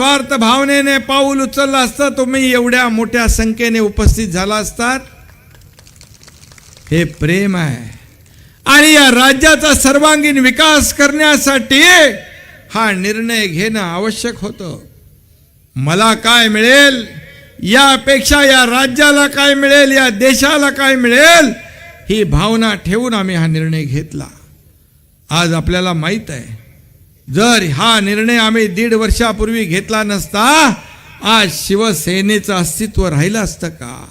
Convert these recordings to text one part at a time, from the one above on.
स्वार्थ भावनेने पाऊल उचललं असतं तुम्ही एवढ्या मोठ्या संख्येने उपस्थित झाला असतात. हे प्रेम आहे. आणि या राज्याचा सर्वांगीण विकास करण्यासाठी हा निर्णय घेणं आवश्यक होतं. मला काय मिळेल? यापेक्षा या राज्याला काय मिळेल? या देशाला काय मिळेल? ही भावना ठेवून आम्ही हा निर्णय घेतला. आज आपल्याला माहीत आहे जर हा निर्णय आम्ही दीड वर्षापूर्वी घेतला नसता आज शिवसेनेचं अस्तित्व राहिलं असतं का?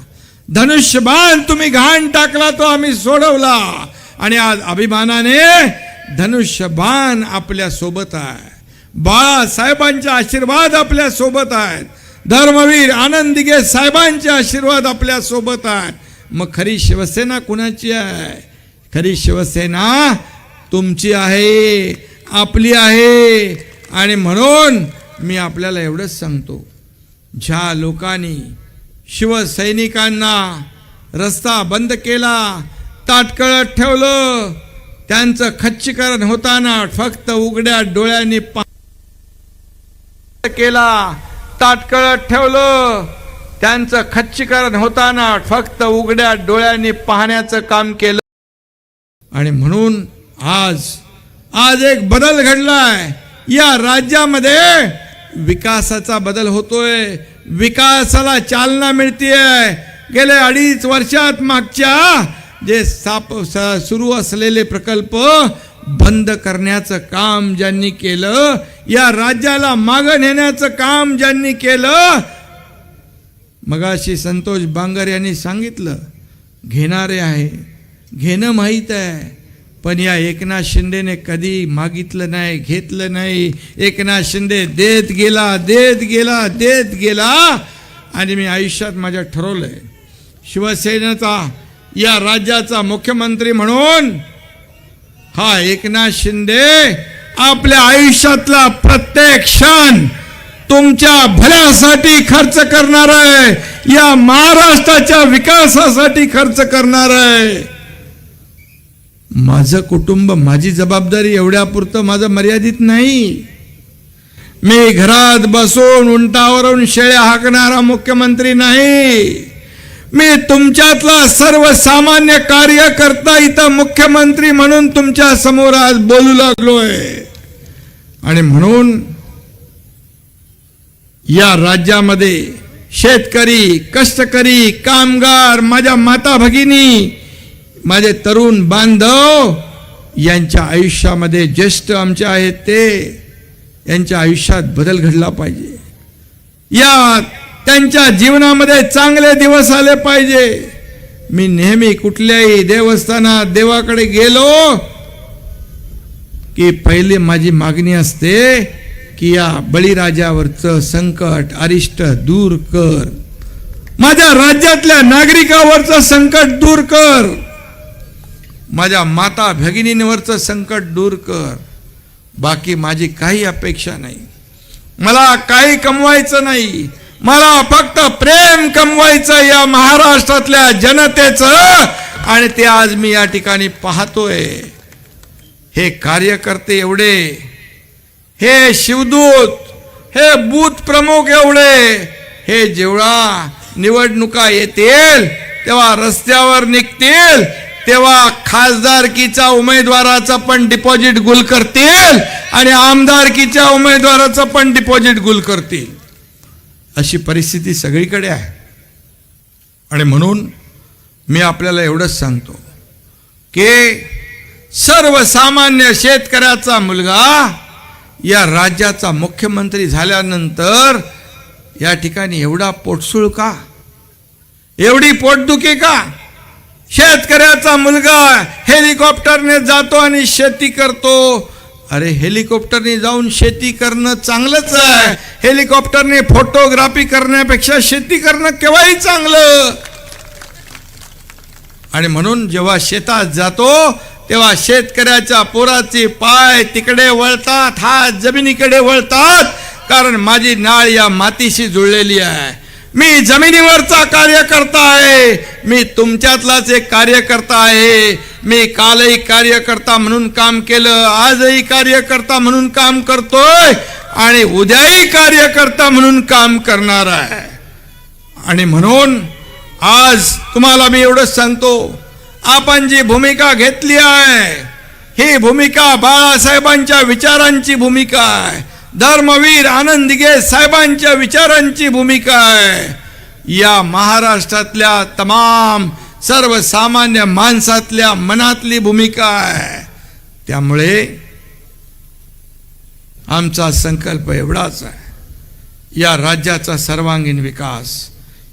धनुष्यबाण तुम्ही घाण टाकला तो आम्ही सोडवला. आणि आज अभिमानाने धनुष्यबाण आपल्यासोबत आहे. बाळासाहेबांचे आशीर्वाद आपल्यासोबत आहेत. धर्मवीर आनंदिगे साहेबांचे आशीर्वाद आपल्यासोबत आहेत. मग खरी शिवसेना कुणाची आहे? खरी शिवसेना तुमची आहे. आपली आहे. आणि म्हणून मी आपल्याला एवढंच सांगतो. ज्या लोकांनी शिवसैनिकांना रस्ता बंद केला ताटकळत ठेवलं त्यांचं खच्चीकरण होताना फक्त उघड्या डोळ्यांनी पा केला ताटकळत ठेवलं त्यांचं खच्चीकरण होताना फक्त उघड्या डोळ्यांनी पाहण्याचं काम केलं. आणि म्हणून आज आज एक बदल घडलाय. या राज्यामध्ये विकासाचा बदल होतोय. विकासाला चालना मिळतीये. गेले अडीच वर्षात मागच्या जे साप स- सुरू असलेले प्रकल्प बंद करण्याचं काम ज्यांनी केलं या राज्याला मागं नेण्याचं काम ज्यांनी केलं मगाशी संतोष बांगर यांनी सांगितलं घेणारे आहे घेणं माहीत आहे. पण या एकनाथ शिंदेने कधी मागितलं नाही घेतलं नाही. एकनाथ शिंदे देत गेला देत गेला देत गेला. आणि मी आयुष्यात माझ्या ठरवलंय शिवसेनेचा या राज्याचा मुख्यमंत्री म्हणून हा एकनाथ शिंदे आपल्या आयुष्यातला प्रत्येक क्षण तुमच्या भल्यासाठी खर्च करणार आहे. या महाराष्ट्राच्या विकासासाठी खर्च करणार आहे. माझं कुटुंब माझी जबाबदारी एवढ्यापुरतं माझं मर्यादित नाही. मी घरात बसून उंटावरून शेळ्या हाकणारा मुख्यमंत्री नाही. मी तुमच्यातला सर्वसामान्य कार्यकर्ता इथं मुख्यमंत्री म्हणून तुमच्यासमोर आज बोलू लागलोय. आणि म्हणून या राज्यामध्ये शेतकरी कष्टकरी कामगार माझ्या माता भगिनी माझे तरुण बांधव यांच्या आयुष्यामध्ये ज्येष्ठ आमचे आहेत ते यांच्या आयुष्यात बदल घडला पाहिजे. या त्यांच्या जीवनामध्ये चांगले दिवस आले पाहिजे. मी नेहमी कुठल्याही देवस्थानात देवाकडे गेलो की पहिले माझी मागणी असते की या बळीराजावरचं संकट अरिष्ट दूर कर. माझ्या राज्यातल्या नागरिकावरचं संकट दूर कर. माझ्या माता भगिनींवरचं संकट दूर कर. बाकी माझी काही अपेक्षा नाही. मला काही कमवायचं नाही. मला फक्त प्रेम कमवायचं या महाराष्ट्रातल्या जनतेचं आणि ते आज मी या ठिकाणी पाहतोय. हे कार्यकर्ते एवढे हे शिवदूत हे बूथ प्रमुख एवढे हे जेवढा निवडणुका येतील तेव्हा रस्त्यावर निघतील तेव्हा खासदारकीच्या उमेदवाराचं पण डिपॉझिट गुल करतील आणि आमदारकीच्या उमेदवाराचं पण डिपॉझिट गुल करतील. अशी परिस्थिती सगळीकडे आहे. आणि म्हणून मी आपल्याला एवढंच सांगतो की सर्वसामान्य शेतकऱ्याचा मुलगा या राज्याचा मुख्यमंत्री झाल्यानंतर या ठिकाणी एवढा पोटसूळ का एवढी पोटदुखी का? शेतकऱ्याचा मुलगा हेलिकॉप्टरने जातो आणि शेती करतो. अरे हेलिकॉप्टरने जाऊन शेती करणं चांगलंच आहे. हेलिकॉप्टरने फोटोग्राफी करण्यापेक्षा शेती करणं केव्हाही चांगलं. आणि म्हणून जेव्हा शेतात जातो तेव्हा शेतकऱ्याच्या पोराचे पाय तिकडे वळतात हात जमिनीकडे वळतात. कारण माझी नाळ या मातीशी जुळलेली आहे. मी जमिनीवरचा कार्यकर्ता आहे. मी तुमच्यातलाच एक कार्यकर्ता आहे. मी कालही कार्यकर्ता म्हणून काम केलं आजही कार्यकर्ता म्हणून काम करतोय आणि उद्याही कार्यकर्ता म्हणून काम करणार आहे. आणि म्हणून आज तुम्हाला मी एवढंच सांगतो आपण जी भूमिका घेतली आहे ही भूमिका बाळासाहेबांच्या विचारांची भूमिका आहे. धर्मवीर आनंद दिघे साहेबांच्या विचारांची भूमिका आहे. या महाराष्ट्रातल्या तमाम सर्वसामान्य माणसातल्या मनातली भूमिका आहे. त्यामुळे आमचा संकल्प एवढाच आहे. या राज्याचा सर्वांगीण विकास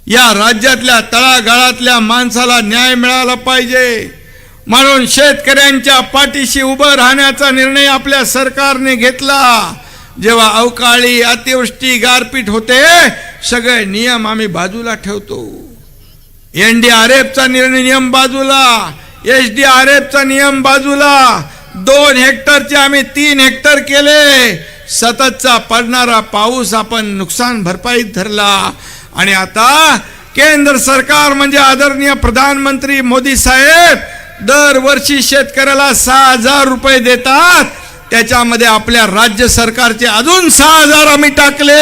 या राज्यातल्या तळागाळातल्या माणसाला न्याय मिळाला पाहिजे. म्हणून शेतकऱ्यांच्या पाठीशी उभं राहण्याचा निर्णय आपल्या सरकारने घेतला. जेव्हा अवकाळी अतिवृष्टी गारपीट होते सगळे नियम आम्ही बाजूला ठेवतो. एन डी आर एफचा निर्णय नियम बाजूला एच डी आर एफचा नियम बाजूला दोन हेक्टरचे आम्ही तीन हेक्टर केले. सततचा पडणारा पाऊस आपण नुकसान भरपाईत धरला. आणि आता केंद्र सरकार म्हणजे आदरणीय प्रधानमंत्री मोदी साहेब दरवर्षी शेतकऱ्याला सहा हजार रुपये देतात. त्याच्यामध्ये आपल्या राज्य सरकारचे अजून सहा हजार आम्ही टाकले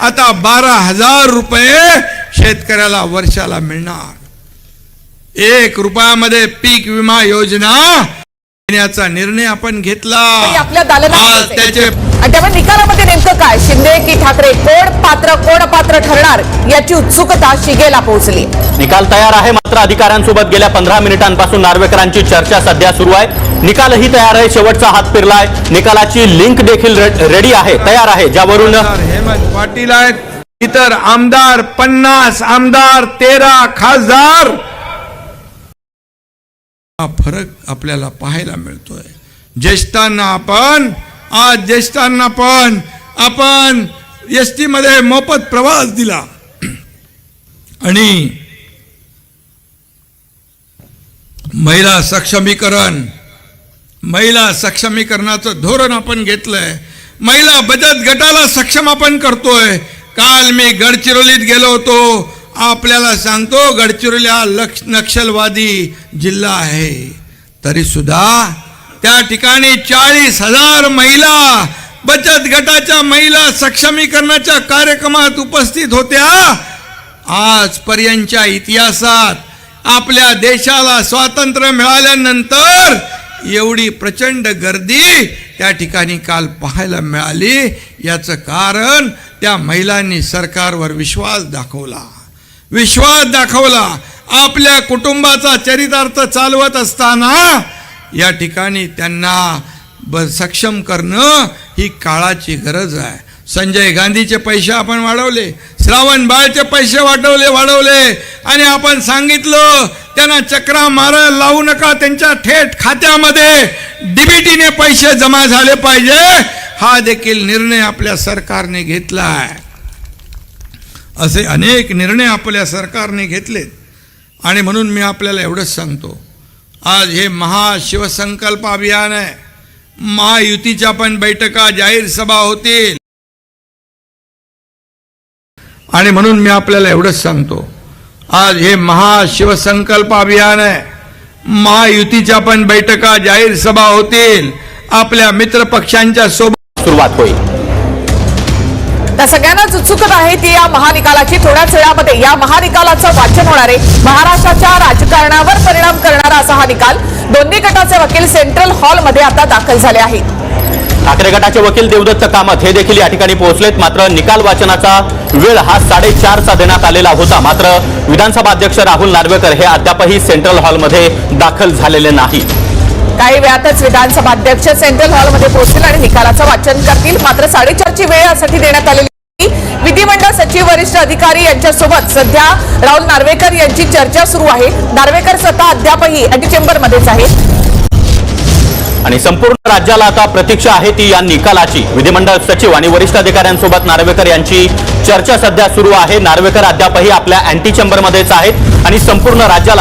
आता बारा हजार रुपये शेतकऱ्याला वर्षाला मिळणार एक रुपयामध्ये पीक विमा योजना देण्याचा निर्णय आपण घेतला. त्याचे आणि त्यामुळे निकालामध्ये नेमकं काय? शिंदे की ठाकरे कोण पात्र कोण अपात्र ठरणार याची उत्सुकता शिगेला पोहोचली. निकाल तयार आहे मात्र अधिकाऱ्यांसोबत गेल्या पंधरा मिनिटांपासून नार्वेकरांची चर्चा सध्या सुरू आहे. निकालही तयार आहे शेवटचा हात फिरलाय. निकालाची लिंक देखील रे- रेडी आहे तयार आहे ज्यावरून हेमंत पाटील आहेत. इतर आमदार पन्नास आमदार तेरा खासदार. हा फरक आपल्याला पाहायला मिळतोय. ज्येष्ठांना आपण आज ज्येष्ठांना पण आपण एस टीमध्ये मोफत प्रवास दिला. आणि महिला सक्षमीकरण महिला सक्षमीकरणाचं धोरण आपण घेतलंय. महिला बचत गटाला सक्षम आपण करतोय. काल मी गडचिरोलीत गेलो होतो. आपल्याला सांगतो गडचिरोली हा लक्ष नक्षलवादी जिल्हा आहे. तरी सुद्धा त्या ठिकाणी चाळीस हजार महिला बचत गटाच्या महिला सक्षमीकरणाच्या कार्यक्रमात उपस्थित होत्या. आजपर्यंतच्या इतिहासात आपल्या देशाला स्वातंत्र्य मिळाल्यानंतर एवढी प्रचंड गर्दी त्या ठिकाणी काल पाहायला मिळाली. याचं कारण त्या महिलांनी सरकारवर विश्वास दाखवला. विश्वास दाखवला. आपल्या कुटुंबाचा चरितार्थ चालवत असताना या ठिकाणी त्यांना ब सक्षम करणं ही काळाची गरज आहे. संजय गांधीचे पैसे आपण वाढवले श्रावण बाळचे पैसे वाढवले वाढवले. आणि आपण सांगितलं त्यांना चक्रा मारायला लावू नका त्यांच्या थेट खात्यामध्ये डीबीटीने पैसे जमा झाले पाहिजे. हा देखील निर्णय आपल्या सरकारने घेतला आहे. असे अनेक निर्णय आपल्या सरकारने घेतलेत. आणि म्हणून मी आपल्याला एवढंच सांगतो आज हे महाशिवसंकल्प अभियान आहे. महायुतीच्या पण बैठका जाहीर सभा होतील. आणि म्हणून मी आपल्याला एवढंच सांगतो. आज हे महाशिवसंकल्प अभियान आहे. महायुतीच्या पण बैठका जाहीर सभा होतील. आपल्या मित्र पक्षांच्या सोबत सुरुवात होईल. तर सगळ्यांनाच उत्सुकता आहे ती या महानिकालाची. थोड्याच वेळामध्ये या महानिकालाचं वाचन होणार आहे. महाराष्ट्राच्या राजकारणावर परिणाम करणारा असा हा निकाल दोन्ही गटाचे वकील सेंट्रल हॉलमध्ये आता दाखल झाले आहेत. ठाकरे गटाचे वकील देवदत्त कामत हे देखील या ठिकाणी पोहोचलेत. मात्र निकाल वाचनाचा वेळ हा साडेचारचा देण्यात आलेला होता. मात्र विधानसभा अध्यक्ष राहुल नार्वेकर हे अद्यापही सेंट्रल हॉलमध्ये दाखल झालेले नाही. काही वेळातच विधानसभा अध्यक्ष सेंट्रल हॉलमध्ये पोहोचतील आणि निकालाचं वाचन करतील. मात्र साडेचारची वेळ यासाठी देण्यात आलेली. विधिमंडळ सचिव वरिष्ठ अधिकारी यांच्यासोबत सध्या राहुल नार्वेकर यांची चर्चा सुरू आहे. नार्वेकर स्वतः अद्यापही चेंबरमध्येच आहेत. आणि संपूर्ण राज्याला आता प्रतीक्षा आहे ती या निकालाची. विधिमंडळ सचिव आणि वरिष्ठ अधिकाऱ्यांसोबत नार्वेकर यांची चर्चा सध्या सुरू आहे. नार्वेकर अद्यापही आपल्या अँटी चेंबरमध्येच आहेत आणि संपूर्ण राज्याला